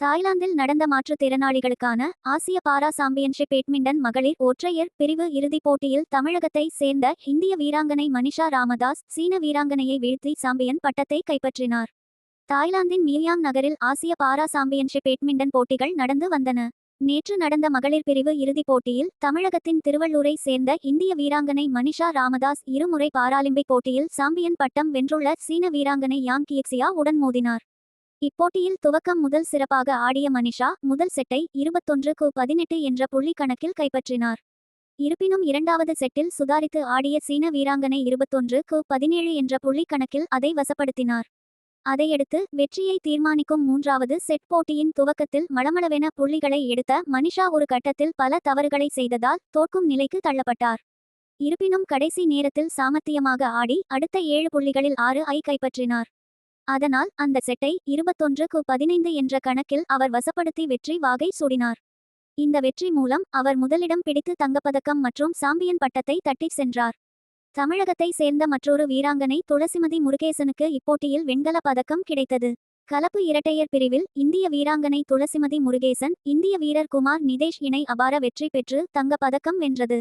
தாய்லாந்தில் நடந்த மாற்றுத்திறனாளிகளுக்கான ஆசிய பாரா சாம்பியன்ஷிப் பேட்மிண்டன் மகளிர் ஒற்றையர் பிரிவு இறுதிப் போட்டியில் தமிழகத்தை சேர்ந்த இந்திய வீராங்கனை மனிஷா ராமதாஸ் சீன வீராங்கனையை வீழ்த்தி சாம்பியன் பட்டத்தை கைப்பற்றினார். தாய்லாந்தின் மியாங் நகரில் ஆசிய பாரா சாம்பியன்ஷிப் பேட்மிண்டன் போட்டிகள் நடந்து வந்தன. நேற்று நடந்த மகளிர் பிரிவு இறுதிப் போட்டியில் தமிழகத்தின் திருவள்ளூரை சேர்ந்த இந்திய வீராங்கனை மனிஷா ராமதாஸ் இருமுறை பாராலிம்பிக் போட்டியில் சாம்பியன் பட்டம் வென்றுள்ள சீன வீராங்கனை யாங் கியக்சியா உடன் மோதினார். இப்போட்டியில் துவக்கம் முதல் சிறப்பாக ஆடிய மனிஷா முதல் செட்டை இருபத்தொன்றுக்கு பதினெட்டு என்ற புள்ளி கணக்கில் கைப்பற்றினார். இருப்பினும் இரண்டாவது செட்டில் சுதாரித்து ஆடிய சீன வீராங்கனை இருபத்தொன்றுக்கு பதினேழு என்ற புள்ளி கணக்கில் அதை வசப்படுத்தினார். அதையடுத்து வெற்றியை தீர்மானிக்கும் மூன்றாவது செட் போட்டியின் துவக்கத்தில் மளமளவென புள்ளிகளை எடுத்த மனிஷா ஒரு கட்டத்தில் பல தவறுகளை செய்ததால் தோற்கும் நிலைக்கு தள்ளப்பட்டார். இருப்பினும் கடைசி நேரத்தில் சாமர்த்தியமாக ஆடி அடுத்த ஏழு புள்ளிகளில் ஆறு ஐ கைப்பற்றினார். அதனால் அந்த செட்டை இருபத்தொன்றுக்கு பதினைந்து என்ற கணக்கில் அவர் வசப்படுத்தி வெற்றி வாகை சூடினார். இந்த வெற்றி மூலம் அவர் முதலிடம் பிடித்து தங்கப்பதக்கம் மற்றும் சாம்பியன் பட்டத்தை தட்டிச் சென்றார். தமிழகத்தை சேர்ந்த மற்றொரு வீராங்கனை துளசிமதி முருகேசனுக்கு இப்போட்டியில் வெண்கல பதக்கம் கிடைத்தது. கலப்பு இரட்டையர் பிரிவில் இந்திய வீராங்கனை துளசிமதி முருகேசன் இந்திய வீரர் குமார் நிதேஷ் இணை அபார வெற்றி பெற்று தங்கப் பதக்கம் வென்றது.